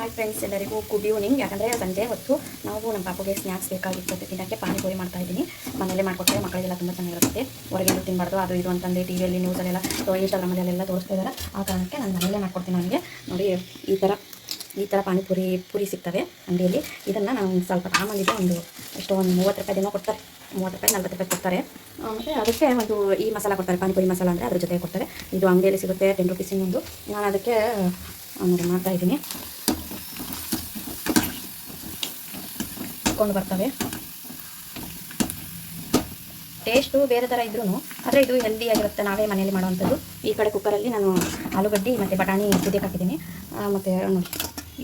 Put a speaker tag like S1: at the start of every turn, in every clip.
S1: Hi friends ಎಲ್ಲರಿಗೂ good evening ಯಾಕಂದರೆ ಸಂಜೆ ಹೊತ್ತು ನಾವು ನಮ್ಮ ಪಾಪುಗೆ ಸ್ನ್ಯಾಕ್ಸ್ ಬೇಕಾಗಿತ್ತು ತಿನ್ನೋಕ್ಕೆ ಪಾನಿಪುರಿ ಮಾಡ್ತಾ ಇದ್ದೀನಿ. ಮನೆಯಲ್ಲೇ ಮಾಡಿಕೊಟ್ಟರೆ ಮಕ್ಕಳಿಗೆಲ್ಲ ತುಂಬ ಚೆನ್ನಾಗಿರುತ್ತೆ. ಹೊರಗೆ ತಿನ್ನಬಾರ್ದು ಅದು ಇದು ಅಂತಂದರೆ ಟಿ ವಿಯಲ್ಲಿ ನ್ಯೂಸಲ್ಲೆಲ್ಲ ಇನ್ಸ್ಟಾಗ್ರಾಮಲ್ಲೆಲ್ಲ ತೋರಿಸ್ತಾ ಇದ್ದಾರೆ. ಆ ಕಾರಣಕ್ಕೆ ನಾನು ಮನೆಯಲ್ಲೇ ಮಾಡ್ಕೊಡ್ತೀನಿ ನನಗೆ ನೋಡಿ, ಈ ಥರ ಈ ಥರ ಪಾನಿಪುರಿ ಪುರಿ ಸಿಗ್ತವೆ ಅಂಗಡಿಯಲ್ಲಿ. ಇದನ್ನು ನಾನು ಸ್ವಲ್ಪ ತಗೊಂಬಂದಿದ್ದೆ ಒಂದು ಎಷ್ಟೋ ಒಂದು ಮೂವತ್ತು ರೂಪಾಯಿ ದಿನ ಕೊಡ್ತಾರೆ. ಮೂವತ್ತು ರೂಪಾಯಿ ನಲ್ವತ್ತು ರೂಪಾಯಿ ಕೊಡ್ತಾರೆ. ಮತ್ತು ಅದಕ್ಕೆ ಒಂದು ಈ ಮಸಾಲ ಕೊಡ್ತಾರೆ ಪಾನಿಪುರಿ ಮಸಾಲ ಅಂದರೆ ಅದ್ರ ಜೊತೆ ಕೊಡ್ತಾರೆ. ಇದು ಅಂಗಡಿಯಲ್ಲಿ ಸಿಗುತ್ತೆ ಟೆನ್ ರುಪೀಸಿನೊಂದು ನಾನು ಅದಕ್ಕೆ ಮಾಡ್ತಾ ಇದ್ದೀನಿ. ಕೊಂಡು ಬರ್ತವೆ. ಟೇಸ್ಟು ಬೇರೆ ಥರ ಇದ್ರೂ ಆದರೆ ಇದು ಹೆಲ್ದಿ ಆಗಿರುತ್ತೆ. ನಾವೇ ಮನೆಯಲ್ಲಿ ಮಾಡುವಂಥದ್ದು. ಈ ಕಡೆ ಕುಕ್ಕರಲ್ಲಿ ನಾನು ಆಲೂಗಡ್ಡೆ ಮತ್ತು ಬಟಾಣಿ ಕುದಿಯಕ್ಕೆ ಹಾಕಿದ್ದೀನಿ. ಮತ್ತು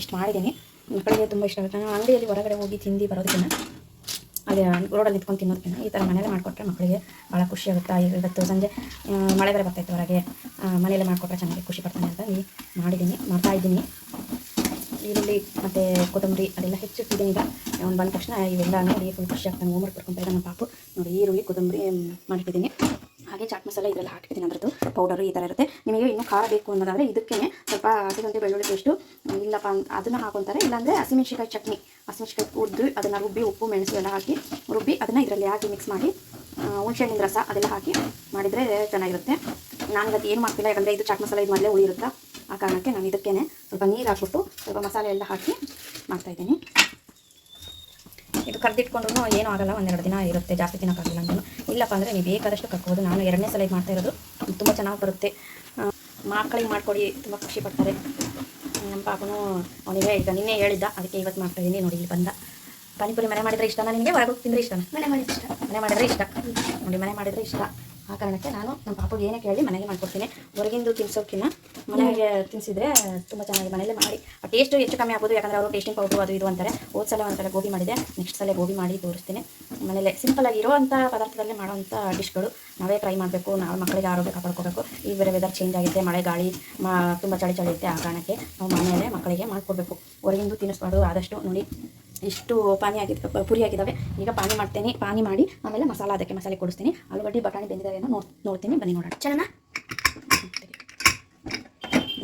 S1: ಇಷ್ಟು ಮಾಡಿದ್ದೀನಿ. ಮಕ್ಕಳಿಗೆ ತುಂಬ ಇಷ್ಟ ಆಗುತ್ತೆ. ನಾನು ಅಂಗಡಿಯಲ್ಲಿ ಹೊರಗಡೆ ಹೋಗಿ ತಿಂದು ಬರೋದಕ್ಕಿಂತ ಅದೇ ರೋಡಲ್ಲಿ ನಿಂತ್ಕೊಂಡು ತಿನ್ನೋದಕ್ಕಿಂತ ಈ ಥರ ಮನೇಲಿ ಮಾಡಿಕೊಟ್ರೆ ಮಕ್ಕಳಿಗೆ ಭಾಳ ಖುಷಿ ಆಗುತ್ತೆ. ಇವತ್ತು ಸಂಜೆ ಮಳೆ ಬೇರೆ ಬರ್ತಾಯಿತ್ತು ಹೊರಗೆ. ಮನೆಯಲ್ಲೇ ಮಾಡಿಕೊಟ್ರೆ ಚೆನ್ನಾಗಿ ಖುಷಿ ಪಡ್ತಾನೆ ಅಂತ ಈ ಮಾಡಿದ್ದೀನಿ, ಮಾಡ್ತಾ ಇದ್ದೀನಿ. ಈರುಳ್ಳಿ ಮತ್ತು ಕೊತ್ತಂಬರಿ ಅದೆಲ್ಲ ಹೆಚ್ಚಿಟ್ಟಿದ್ದೀನಿ ಈಗ ಅವ್ನು ಬಂದ ತಕ್ಷಣ ಇವೆಲ್ಲ ನೋಡಿ ಫುಲ್ ಖುಷಿ ಆಗ್ತಾನೆ. ಹೋಮ್ವರ್ಕ್ ಬರ್ಕೊಂತ ನಮ್ಮ ಪಾಪು. ನೋಡಿ, ಈರುಳ್ಳಿ, ಕೊತ್ತಂಬರಿ ಮಾಡಿಟ್ಟಿದ್ದೀನಿ ಹಾಗೆ ಚಾಟ್ ಮಸಾಲ ಇದರಲ್ಲಿ ಹಾಕಿದ್ದೀನಿ ಅದರದ್ದು. ಪೌಡರು ಈ ಥರ ಇರುತ್ತೆ. ನಿಮಗೆ ಇನ್ನೂ ಖಾರ ಬೇಕು ಅನ್ನೋದಾದರೆ ಇದಕ್ಕೆ ಸ್ವಲ್ಪ ಹಸಿಗಂಟೆ ಬೆಳ್ಳುಳ್ಳಿ ಪೇಸ್ಟು ಇಲ್ಲಪ್ಪ ಅದನ್ನು ಹಾಕೊತಾರೆ. ಇಲ್ಲಾಂದರೆ ಹಸಿಮೆಣ್ಸಿಕಾಯಿ ಚಟ್ನಿ. ಹಸಿಮೆಣ್ಸಿಕಾಯಿ ಉದ್ದು ಅದನ್ನು ರುಬ್ಬಿ ಉಪ್ಪು, ಮೆಣಸು ಎಲ್ಲ ಹಾಕಿ ರುಬ್ಬಿ ಅದನ್ನು ಇದರಲ್ಲಿ ಹಾಕಿ ಮಿಕ್ಸ್ ಮಾಡಿ ಹುಣಸೆಹಣ್ಣಿನ ರಸ ಅದೆಲ್ಲ ಹಾಕಿ ಮಾಡಿದರೆ ಚೆನ್ನಾಗಿರುತ್ತೆ. ನಾನು ಇವತ್ತು ಏನು ಮಾಡ್ತಿಲ್ಲ ಯಾಕಂದರೆ ಇದು ಚಾಟ್ ಮಸಾಲ ಇದು ಮೊದಲೇ ಉಳಿರುತ್ತಾ ಆ ಕಾರಣಕ್ಕೆ ನಾನು ಇದಕ್ಕೇ ಸ್ವಲ್ಪ ನೀರು ಹಾಕ್ಬಿಟ್ಟು ಸ್ವಲ್ಪ ಮಸಾಲೆ ಎಲ್ಲ ಹಾಕಿ ಮಾಡ್ತಾಯಿದ್ದೀನಿ ಇದು ಕರೆದಿಟ್ಕೊಂಡ್ರು ಏನೂ ಆಗಲ್ಲ ಒಂದೆರಡು ದಿನ ಇರುತ್ತೆ ಜಾಸ್ತಿ ತಿನ್ನೋಕ್ಕಾಗಲ್ಲ ಅಂದ್ರೂ. ಇಲ್ಲಪ್ಪ ಅಂದರೆ ನೀವು ಬೇಕಾದಷ್ಟು ಕಕ್ಕೋದು ನಾನು ಎರಡನೇ ಸಲ ಮಾಡ್ತಾ ಇರೋದು. ತುಂಬ ಚೆನ್ನಾಗಿ ಬರುತ್ತೆ. ಮಕ್ಕಳಿಗೆ ಮಾಡಿಕೊಡಿ ತುಂಬ ಖುಷಿ ಪಡ್ತಾರೆ. ನಮ್ಮ ಪಾಪನೂ ಅವನಿಗೆ ಈಗ ನಿನ್ನೆ ಹೇಳಿದ್ದ ಅದಕ್ಕೆ ಇವತ್ತು ಮಾಡ್ತಾಯಿದ್ದೀನಿ ನೋಡಿ ಇಲ್ಲಿ ಬಂದ. ಪಾನಿಪುರಿ ಮನೆ ಮಾಡಿದರೆ ಇಷ್ಟನಾ ನಿಮಗೆ? ಹೊರಗೆ ತಿಂದರೆ ಇಷ್ಟನಾ? ಮನೆ ಮಾಡಿದ್ರೆ ಇಷ್ಟ. ಮನೆ ಮಾಡಿದರೆ ಇಷ್ಟ. ನೋಡಿ ಮನೆ ಮಾಡಿದರೆ ಇಷ್ಟ. ಆ ಕಾರಣಕ್ಕೆ ನಾನು ನಮ್ಮ ಪಾಪಗೆ ಏನೇ ಕೇಳಿ ಮನೆಗೆ ಮಾಡ್ಕೊಡ್ತೀನಿ. ಹೊರಗಿಂದು ತಿನ್ಸೋಕ್ಕಿಂತ ಮನೆಗೆ ತಿನ್ಸಿದ್ರೆ ತುಂಬ ಚೆನ್ನಾಗಿ ಮನೇಲಿ ಮಾಡಿ. ಆ ಟೇಸ್ಟ್ ಹೆಚ್ಚು ಕಮ್ಮಿ ಆಗ್ಬೋದು, ಯಾಕಂದರೆ ಅವರು ಟೇಸ್ಟಿಂಗ್ ಪೌಡ್ರು ಅದು ಇದು ಅಂತಾರೆ. ಹೋದ ಸಲ ಒಂದ್ಸಲ ಗೋಬಿ ಮಾಡಿದೆ. ನೆಕ್ಸ್ಟ್ ಸಲ ಗೋಬಿ ಮಾಡಿ ತೋರಿಸ್ತೀನಿ. ಮನೇಲೆ ಸಿಂಪಲಾಗಿ ಇರೋವಂಥ ಪದಾರ್ಥದಲ್ಲೇ ಮಾಡೋವಂಥ ಡಿಶ್ಗಳು ನಾವೇ ಟ್ರೈ ಮಾಡಬೇಕು, ನಾವು ಮಕ್ಕಳಿಗೆ ಆರೋಗ್ಯ ಕಾಪಾಡ್ಕೋಬೇಕು. ಈ ಬೇರೆ ವೆದರ್ ಚೇಂಜ್ ಆಗಿದೆ ಮಳೆ ಗಾಳಿ, ಮಾ, ತುಂಬ ಚಳಿ ಚಳಿ ಇರುತ್ತೆ ಆ ಕಾರಣಕ್ಕೆ ನಾವು ಮನೆಯಲ್ಲೇ ಮಕ್ಕಳಿಗೆ ಮಾಡಿಕೊಡ್ಬೇಕು. ಹೊರಗಿಂದು ತಿನ್ನಿಸ್ಬಾರ್ದು, ಆದಷ್ಟು ನೋಡಿ. ಇಷ್ಟು ಪಾನಿ ಆಗಿದೆ ಪುರಿ ಆಗಿದ್ದಾವೆ ಈಗ ಪಾನಿ ಮಾಡ್ತೀನಿ ಪಾನಿ ಮಾಡಿ ಆಮೇಲೆ ಮಸಾಲ ಅದಕ್ಕೆ ಮಸಾಲೆ ಕೊಡಿಸ್ತೀನಿ. ಆಲೂಗಡ್ಡೆ ಬಟಾಣಿ ಬೆಂದಿದ್ದಾರೆ ಏನೋ ನೋಡ್ ನೋಡ್ತೀನಿ. ಬನ್ನಿ ನೋಡೋಣ. ಚೆನ್ನ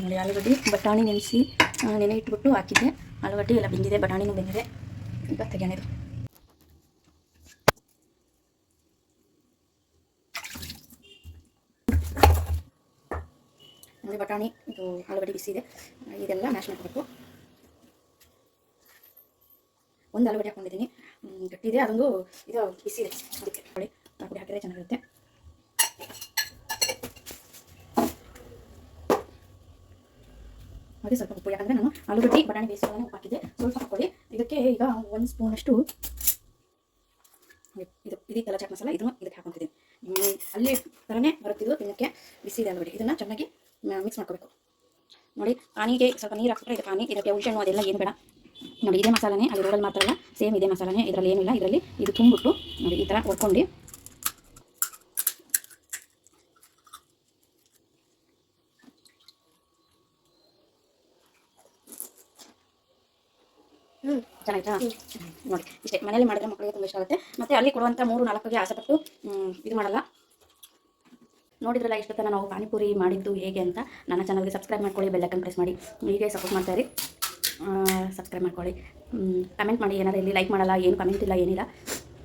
S1: ನೋಡಿ ಆಲೂಗಡ್ಡೆ ಬಟಾಣಿ ನೆನೆಸಿ ನೆನೆ ಇಟ್ಬಿಟ್ಟು ಹಾಕಿದ್ದೆ. ಆಲೂಗಡ್ಡೆ ಎಲ್ಲ ಬೆಂದಿದೆ ಬಟಾಣಿನೂ ಬೆಂದಿದೆ. ಈಗ ತೆಗೆಯೋಣ ನೋಡಿ ಬಟಾಣಿ ಇದು ಆಲೂಗಡ್ಡೆ ಬಿಸಿ ಇದೆ ಇದೆಲ್ಲ ಮ್ಯಾಶ್ ಮಾಡ್ಕೋಬೇಕು. ಒಂದು ಆಲೂಗಡ್ಡೆ ಹಾಕೊಂಡಿದ್ದೀನಿ. ಗಟ್ಟಿದೆ ಅದೊಂದು ಇದು ಬಿಸಿ ಇದೆ ಅದಕ್ಕೆ ನೋಡಿ ಆಲೂಗಡ್ಡೆ ಹಾಕಿದ್ರೆ ಚೆನ್ನಾಗಿರುತ್ತೆ. ಹಾಗೆ ಸ್ವಲ್ಪ ಉಪ್ಪು ಯಾಕಂದರೆ ನಾನು ಆಲೂಗಡ್ಡೆ, ಬಟಾಣಿ ಬೇಯಿಸಿದಾಗ ಉಪ್ಪು ಹಾಕಿದ್ದೆ. ಸ್ವಲ್ಪ ಹಾಕ್ಕೊಳ್ಳಿ ಇದಕ್ಕೆ ಈಗ ಒಂದು ಸ್ಪೂನಷ್ಟು ಇದು ಇದೀತಲ್ಲ ಚಾಟ್ ಮಸಾಲ, ಇದನ್ನು ಇದಕ್ಕೆ ಹಾಕೊತಿದ್ದೀನಿ. ಅಲ್ಲಿ ಥರನೇ ಬರುತ್ತಿದ್ದು ತಿನ್ನಕ್ಕೆ ಬಿಸಿ ಇದೆ ಆಲೂಗಡ್ಡೆ. ಇದನ್ನು ಚೆನ್ನಾಗಿ ಮಿಕ್ಸ್ ಮಾಡ್ಕೋಬೇಕು. ನೋಡಿ, ಪಾನಿಗೆ ಸ್ವಲ್ಪ ನೀರು ಹಾಕ್ಬಿಟ್ರೆ ಇದು ಪಾನಿ, ಇದಕ್ಕೆ ಹುಳ್ಸೆಣ್ಣು ಅದೆಲ್ಲ ಏನು ಬೇಡ. ನೋಡಿ ಇದೇ ಮಸಾಲನೇ ಅಲ್ಲಿ ರೋಡಲ್ಲಿ ಮಾತ್ರಲ್ಲ ಸೇಮ್ ಇದೇ ಮಸಾಲನೇ ಇದರಲ್ಲಿ ಏನಿಲ್ಲ ಇದರಲ್ಲಿ ಇದು ತುಂಬಿಟ್ಟು ನೋಡಿ ಈ ಥರ ಹೊಡ್ಕೊಂಡು ಚೆನ್ನಾಗಿತ್ತಾ? ನೋಡಿ ಇಷ್ಟೇ. ಮನೇಲಿ ಮಾಡಿದ್ರೆ ಮಕ್ಕಳಿಗೆ ತುಂಬ ಇಷ್ಟ ಆಗುತ್ತೆ. ಮತ್ತೆ ಅಲ್ಲಿ ಕೊಡುವಂಥ ಮೂರು ನಾಲ್ಕಿಗೆ ಆಸೆಪಟ್ಟು ಇದು ಮಾಡಲ್ಲ. ನೋಡಿದ್ರಲ್ಲ ಇಷ್ಟೊತ್ತನ ನಾವು ಪಾನಿಪುರಿ ಮಾಡಿದ್ದು ಹೇಗೆ ಅಂತ ನನ್ನ ಚಾನಲ್ಗೆ ಸಬ್ಸ್ಕ್ರೈಬ್ ಮಾಡ್ಕೊಳ್ಳಿ ಬೆಲ್ಲೈಕನ್ ಪ್ರೆಸ್ ಮಾಡಿ. ಹೀಗೆ ಸಪೋರ್ಟ್ ಮಾಡ್ತಾಯಿರಿ ಸಬ್ಸ್ಕ್ರೈಬ್ ಮಾಡ್ಕೊಳ್ಳಿ. ಕಮೆಂಟ್ ಮಾಡಿ. ಏನಾದ್ರು ಇಲ್ಲಿ ಲೈಕ್ ಮಾಡಲ್ಲ, ಏನು ಕಮೆಂಟ್ ಇಲ್ಲ, ಏನಿಲ್ಲ.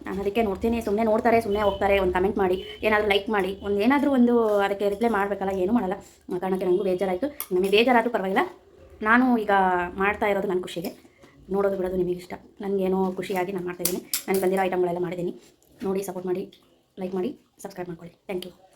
S1: ನಾನು ಅದಕ್ಕೆ ನೋಡ್ತೀನಿ. ಸುಮ್ಮನೆ ನೋಡ್ತಾರೆ ಸುಮ್ಮನೆ ಹೋಗ್ತಾರೆ, ಒಂದು ಕಮೆಂಟ್ ಮಾಡಿ. ಏನಾದರೂ ಲೈಕ್ ಮಾಡಿ. ಒಂದು ಏನಾದರೂ ಒಂದು ಅದಕ್ಕೆ ರಿಪ್ಲೈ ಮಾಡಬೇಕಲ್ಲ, ಏನೂ ಮಾಡಲ್ಲ. ಕಾರಣಕ್ಕೆ ನನಗೂ ಬೇಜಾರಾಯಿತು. ನಮಗೆ ಬೇಜಾರಾದರೂ ಪರವಾಗಿಲ್ಲ. ನಾನು ಈಗ ಮಾಡ್ತಾ ಇರೋದು ನನ್ನ ಖುಷಿಗೆ. ನೋಡೋದು ಬಿಡೋದು ನಿಮಗೆ ಇಷ್ಟ. ನನಗೇನೋ ಖುಷಿಯಾಗಿ ನಾನು ಮಾಡ್ತಾಯಿದ್ದೀನಿ ನನಗೆ ಬಂದಿರೋ ಐಟಮ್ಗಳೆಲ್ಲ ಮಾಡಿದ್ದೀನಿ. ನೋಡಿ ಸಪೋರ್ಟ್ ಮಾಡಿ ಲೈಕ್ ಮಾಡಿ ಸಬ್ಸ್ಕ್ರೈಬ್ ಮಾಡ್ಕೊಳ್ಳಿ. Thank you